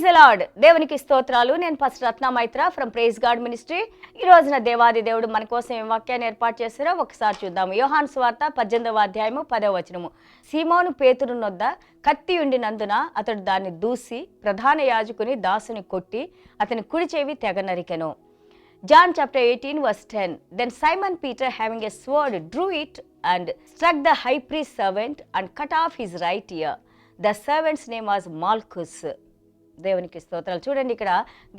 Praise lord దేవునికి స్తోత్రాలు. నేను first Ratna Maitra from praise God ministry ఈ రోజున దేవాది దేవుడు మన కోసం ఏం వాక్యాన్ని ఏర్పాటు చేశారో ఒకసారి చూద్దాము. యోహాన్ స్వార్త పద్దెనిమిదవ అధ్యాయము పదవ వచనము. సీమోను పేతురు నొద్ద కత్తి ఉండినందున అతడు దాన్ని దూసి ప్రధాన యాజకుని దాసుని కొట్టి అతని కుడి చెవి తెగ నరికెను. John chapter 18, verse 10. Then Simon Peter, having a sword, drew it and struck the high priest's servant and cut off his right ear. The servant's name was దేవునికి స్తోత్రాలు. చూడండి ఇక్కడ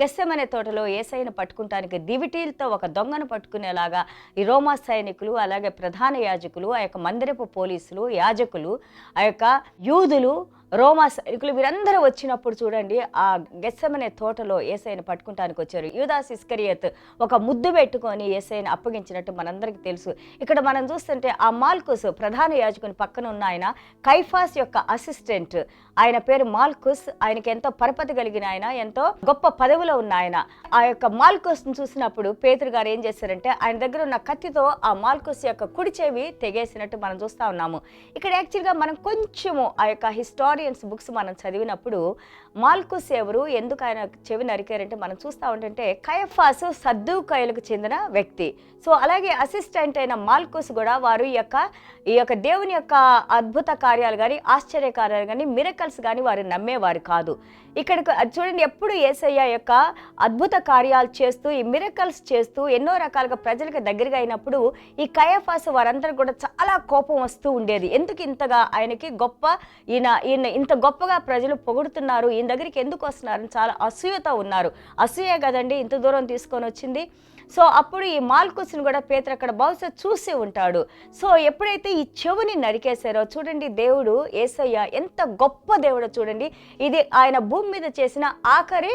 గెస్సెమనే తోటలో ఏసైను పట్టుకుంటానికి దివిటీలతో ఒక దొంగను పట్టుకునేలాగా ఈ రోమా సైనికులు అలాగే ప్రధాన యాజకులు ఆ యొక్క మందిరపు పోలీసులు యాజకులు ఆ యొక్క యూదులు రోమా సైనికులు వీరందరూ వచ్చినప్పుడు చూడండి ఆ గెస్సమనే తోటలో ఏసైని పట్టుకుంటానికి వచ్చారు. యూదాస్ ఇస్కరియత్ ఒక ముద్దు పెట్టుకొని ఏసైని అప్పగించినట్టు మనందరికీ తెలుసు. ఇక్కడ మనం చూస్తుంటే ఆ మాల్కుస్ ప్రధాన యాజకుని పక్కన ఉన్న ఆయన కైఫాస్ యొక్క అసిస్టెంట్. ఆయన పేరు మాల్కుస్ ఆయనకి ఎంతో పరపతి కలిగిన ఆయన ఎంతో గొప్ప పదవిలో ఉన్న ఆయన. ఆ యొక్క మాల్కుస్ చూసినప్పుడు పేతురు గారు ఏం చేశారంటే ఆయన దగ్గర ఉన్న కత్తితో ఆ మాల్కుస్ యొక్క కుడి చెవి తెగేసినట్టు మనం చూస్తా ఉన్నాము. ఇక్కడ యాక్చువల్గా మనం కొంచెము ఆ యొక్క ఆడియన్స్ బుక్స్ మనం చదివినప్పుడు మాల్కుస్ ఎవరు ఎందుకు ఆయన చెవి నరికారంటే మనం చూస్తా ఉంటుంటే కయఫాసు సద్దుకాయలకు చెందిన వ్యక్తి. సో అలాగే అసిస్టెంట్ అయిన మాల్కుస్ కూడా వారు ఈ యొక్క ఈ యొక్క దేవుని యొక్క అద్భుత కార్యాలు కానీ ఆశ్చర్య కార్యాలు కానీ మిరకల్స్ కానీ వారు నమ్మేవారు కాదు. ఇక్కడికి చూడండి ఎప్పుడు ఏసయ్య యొక్క అద్భుత కార్యాలు చేస్తూ ఈ మిరకల్స్ చేస్తూ ఎన్నో రకాలుగా ప్రజలకు దగ్గరగా అయినప్పుడు ఈ కయఫాస్ వారందరూ కూడా చాలా కోపం వస్తూ ఉండేది. ఎందుకు ఇంతగా ఆయనకి గొప్ప ఈయన ఈయన ఇంత గొప్పగా ప్రజలు పొగుడుతున్నారు ఈయన దగ్గరికి ఎందుకు వస్తున్నారని చాలా అసూయతో ఉన్నారు. అసూయ కదండి ఇంత దూరం తీసుకొని వచ్చింది. సో అప్పుడు ఈ మాల్కుస్ని కూడా పేతురు అక్కడ బహుశా చూసి ఉంటాడు. సో ఎప్పుడైతే ఈ చెవుని నరికేశారో చూడండి దేవుడు ఏసయ్య ఎంత గొప్ప దేవుడో చూడండి. ఇది ఆయన భూమి మీద చేసిన ఆఖరి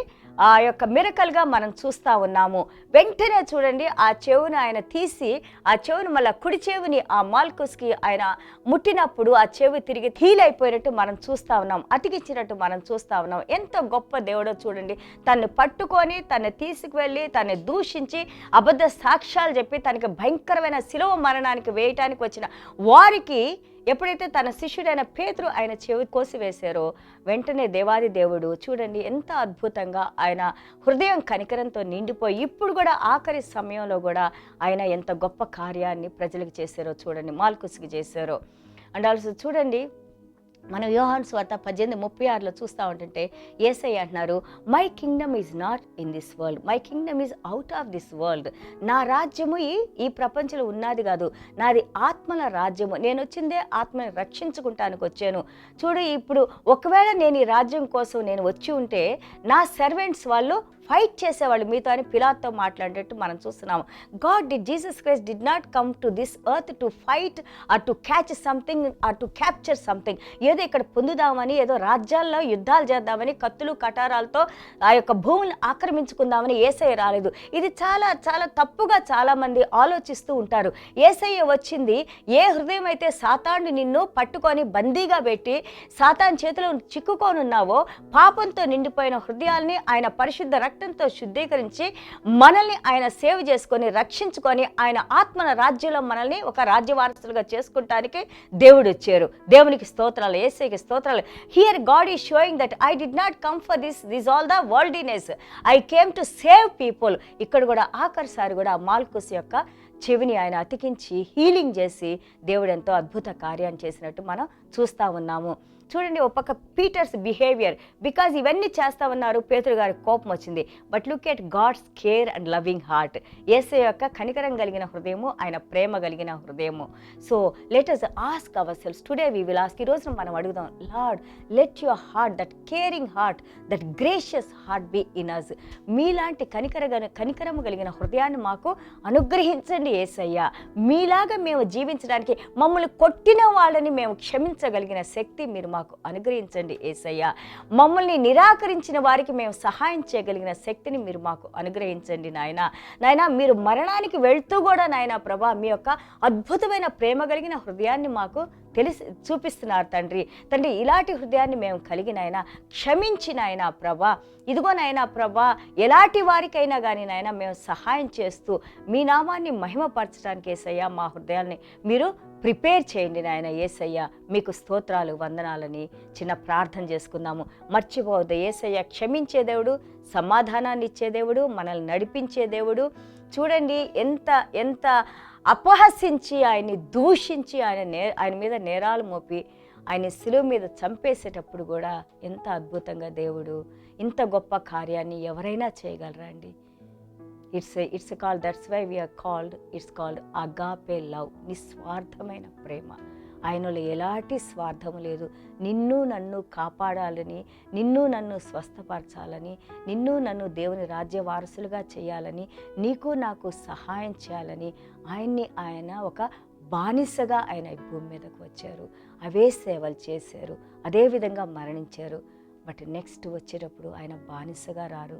ఆ యొక్క మిరకల్గా మనం చూస్తూ ఉన్నాము. వెంటనే చూడండి ఆ చెవును ఆయన తీసి ఆ చెవును మళ్ళీ కుడి చెవిని ఆ మాల్కుస్కి ఆయన ముట్టినప్పుడు ఆ చెవి తిరిగి హీల్ అయిపోయినట్టు మనం చూస్తూ ఉన్నాం. అతికిచ్చినట్టు మనం చూస్తూ ఉన్నాం. ఎంత గొప్ప దేవుడో చూడండి. తను పట్టుకొని తను తీసుకువెళ్ళి తను దూషించి అబద్ధ సాక్ష్యాలు చెప్పి తనకి భయంకరమైన శిలువ మరణానికి వేయటానికి వచ్చిన వారికి ఎప్పుడైతే తన శిష్యుడైన పేతురు ఆయన చెవి కోసివేశారో వెంటనే దేవాది దేవుడు చూడండి ఎంత అద్భుతంగా ఆయన హృదయం కనికరంతో నిండిపోయి ఇప్పుడు కూడా ఆఖరి సమయంలో కూడా ఆయన ఎంత గొప్ప కార్యాన్ని ప్రజలకు చేశారో చూడండి మాల్కుస్కి చేశారో. అండ్ ఆల్సో చూడండి మనం యోహాన్ స్వార్త పద్దెనిమిది ముప్పై ఆరులో చూస్తూ ఉంటుంటే ఏసై అంటున్నారు my kingdom is not in this world my kingdom is out of this world నా రాజ్యము ఈ ఈ ప్రపంచంలో ఉన్నది కాదు. నాది ఆత్మల రాజ్యము. నేను వచ్చిందే ఆత్మని రక్షించుకుంటానికి వచ్చాను. చూడు ఇప్పుడు ఒకవేళ నేను ఈ రాజ్యం కోసం నేను వచ్చి ఉంటే నా సర్వెంట్స్ వాళ్ళు ఫైట్ చేసేవాళ్ళు మీతో అని పిలాత్తో మాట్లాడేట్టు మనం చూస్తున్నాము. God the Jesus Christ did not come to this earth to fight or to catch something or to capture something ఏదో ఇక్కడ పొందుదామని ఏదో రాజ్యాల్లో యుద్ధాలు చేద్దామని కత్తులు కటారాలతో ఆ యొక్క భూమిని ఆక్రమించుకుందామని ఏసఐ రాలేదు. ఇది చాలా చాలా తప్పుగా చాలామంది ఆలోచిస్తూ ఉంటారు. ఏసయ్య వచ్చింది ఏ హృదయం అయితే సాతాన్ని నిన్ను పట్టుకొని బందీగా పెట్టి సాతాన్ చేతిలో చిక్కుకొనున్నావో పాపంతో నిండిపోయిన హృదయాల్ని ఆయన పరిశుద్ధ రక్తంతో శుద్ధీకరించి మనల్ని ఆయన సేవ్ చేసుకొని రక్షించుకొని ఆయన ఆత్మల రాజ్యంలో మనల్ని ఒక రాజ్యవారసులుగా చేసుకుంటానికి దేవుడు వచ్చారు. దేవునికి స్తోత్రాలు ఏసైకి స్తోత్రాలు. Here God is showing that I did not come for this this all the worldliness I came to save people ఇక్కడ కూడా ఆఖరిసారి కూడా మాల్కుస్ యొక్క చెవిని ఆయన అతికించి హీలింగ్ చేసి దేవుడు ఎంతో అద్భుత కార్యాన్ని చేసినట్టు మనం చూస్తూ ఉన్నాము. చూడండి ఒక పక్క పీటర్స్ బిహేవియర్ బికాజ్ ఇవన్నీ చేస్తా ఉన్నారు పేతురు గారి కోపం వచ్చింది. But look at God's care and loving heart ఏసే యొక్క కనికరం కలిగిన హృదయము ఆయన ప్రేమ కలిగిన హృదయము. So let us ask ourselves today we will ask ఈ రోజున మనం అడుగుదాం Lord let your heart that caring heart that gracious heart be in us మీలాంటి కనికర కనికరము కలిగిన హృదయాన్ని మాకు అనుగ్రహించండి ఏసయ్య మీలాగా మేము జీవించడానికి మమ్మల్ని కొట్టిన వాళ్ళని మేము క్షమించగలిగిన శక్తి మీరు మాకు అనుగ్రహించండి ఏసయ్య. మమ్మల్ని నిరాకరించిన వారికి మేము సహాయం చేయగలిగిన శక్తిని మీరు మాకు అనుగ్రహించండి నాయన. నాయన మీరు మరణానికి వెళ్తూ కూడా నాయన ప్రభా మీ యొక్క అద్భుతమైన ప్రేమ కలిగిన హృదయాన్ని మాకు తెలిసి చూపిస్తున్నారు తండ్రి. తండ్రి ఇలాంటి హృదయాన్ని మేము కలిగిన ఆయన క్షమించిన ఆయన ప్రభా. ఇదిగోనైనా ప్రభా ఎలాంటి వారికైనా కానీ నాయన మేము సహాయం చేస్తూ మీ నామాన్ని మహిమపరచడానికి ఏసయ్యా మా హృదయాల్ని మీరు ప్రిపేర్ చేయండి నాయన ఏసయ్య. మీకు స్తోత్రాలు వందనాలని చిన్న ప్రార్థన చేసుకుందాము. మర్చిపోవద్దు ఏసయ్య క్షమించే దేవుడు సమాధానాన్ని ఇచ్చే దేవుడు మనల్ని నడిపించే దేవుడు. చూడండి ఎంత ఎంత అపహసించి ఆయన్ని దూషించి ఆయన నే ఆయన మీద నేరాలు మోపి ఆయన శిలువ మీద చంపేసేటప్పుడు కూడా ఎంత అద్భుతంగా దేవుడు ఇంత గొప్ప కార్యాన్ని ఎవరైనా చేయగలరా అండి? It's it's called that's why we're called it's called agape love నిస్వార్థమైన ప్రేమ. ఆయనలో ఎలాంటి స్వార్థము లేదు. నిన్ను నన్ను కాపాడాలని నిన్ను నన్ను స్వస్థపరచాలని నిన్ను నన్ను దేవుని రాజ్య వారసులుగా చేయాలని నీకు నాకు సహాయం చేయాలని ఆయన్ని ఆయన ఒక బానిసగా ఆయన భూమి మీదకు వచ్చారు. అవే సేవలు చేశారు. అదేవిధంగా మరణించారు. బట్ నెక్స్ట్ వచ్చేటప్పుడు ఆయన బానిసగా రారు.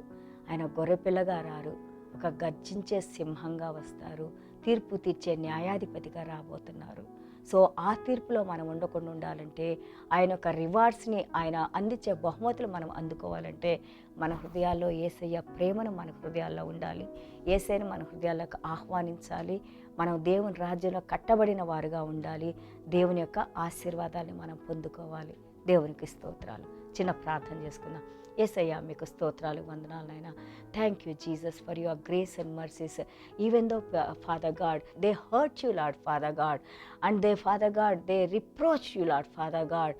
ఆయన గొర్రెపిల్లగా రారు. ఒక గర్జించే సింహంగా వస్తారు. తీర్పు తీర్చే న్యాయాధిపతిగా రాబోతున్నారు. సో ఆ తీర్పులో మనం ఉండకుండా ఉండాలంటే ఆయన యొక్క రివార్డ్స్ని ఆయన అందించే బహుమతులు మనం అందుకోవాలంటే మన హృదయాల్లో ఏసయ్య ప్రేమను మన హృదయాల్లో ఉండాలి. ఏసైని మన హృదయాల్లోకి ఆహ్వానించాలి. మనం దేవుని రాజ్యంలో కట్టబడిన వారుగా ఉండాలి. దేవుని యొక్క ఆశీర్వాదాన్ని మనం పొందుకోవాలి. దేవునికి స్తోత్రాలు. చిన్న ప్రార్థన చేసుకుందాం. ఏసయ్యా మీకు స్తోత్రాలు వందనాలనైనా thank you Jesus for your grace and mercies even though Father God they hurt you Lord Father God and they Father God they reproach you Lord Father God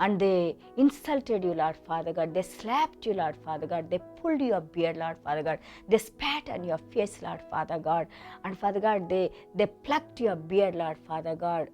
and they insulted you, Lord Father God. They slapped you, Lord Father God. They pulled your beard, Lord Father God. They spat on your face, Lord Father God. And Father God, they, they plucked your beard, Lord Father God.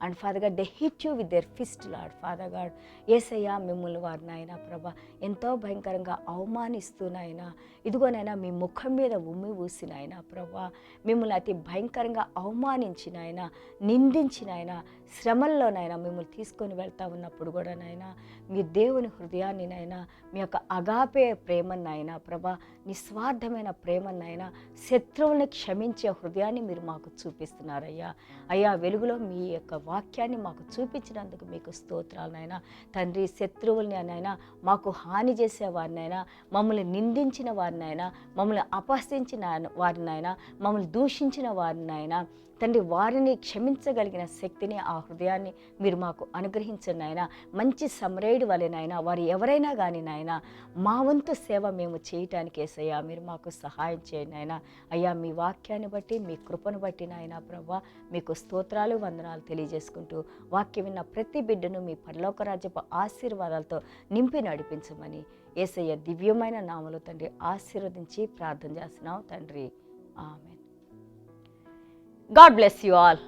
And Father God they hit you with their fist Lord Father God ఏసయ్యా మిమ్మల్ని వారు నాయన ప్రభా ఎంతో భయంకరంగా అవమానిస్తూ నాయన ఇదిగోనైనా మీ ముఖం మీద ఉమ్మి ఊసిన ఆయన ప్రభా మిమ్మల్ని అతి భయంకరంగా అవమానించిన ఆయన నిందించిన ఆయన శ్రమల్లోనైనా మిమ్మల్ని తీసుకొని వెళ్తా ఉన్నప్పుడు కూడా నాయన మీ దేవుని హృదయాన్ని నాయన మీ యొక్క అగాపే ప్రేమన్నైనా ప్రభా నిస్వార్థమైన ప్రేమన్నైనా నాయన శత్రువుని క్షమించే హృదయాన్ని మీరు మాకు చూపిస్తున్నారయ్యా. అయ్యా వెలుగులో మీ యొక్క వాక్యాన్ని మాకు చూపించినందుకు మీకు స్తోత్రాలనైనా తండ్రి శత్రువుల్ని అనైనా మాకు హాని చేసే వారినైనా మమ్మల్ని నిందించిన వారినైనా మమ్మల్ని అపహసించిన వారినైనా మమ్మల్ని దూషించిన వారినైనా తండ్రి వారిని క్షమించగలిగిన శక్తిని ఆ హృదయాన్ని మీరు మాకు అనుగ్రహించండి నాయన. మంచి సమరేయుడు వలె నాయన వారు ఎవరైనా కానీ నాయన మా వంతు సేవ మేము చేయటానికి ఏసయ్యా మీరు మాకు సహాయం చేయండి నాయన. అయ్యా మీ వాక్యాన్ని బట్టి మీ కృపను బట్టి నాయన ప్రభా మీకు స్తోత్రాలు వందనాలు తెలియజేసుకుంటూ వాక్యం విన్న ప్రతి బిడ్డను మీ పరలోక రాజ్యపు ఆశీర్వాదాలతో నింపి నడిపించమని ఏసయ్య దివ్యమైన నామలు తండ్రి ఆశీర్వదించి ప్రార్థన చేస్తున్నాం తండ్రి. ఆమె గాడ్ బ్లెస్ యు ఆల్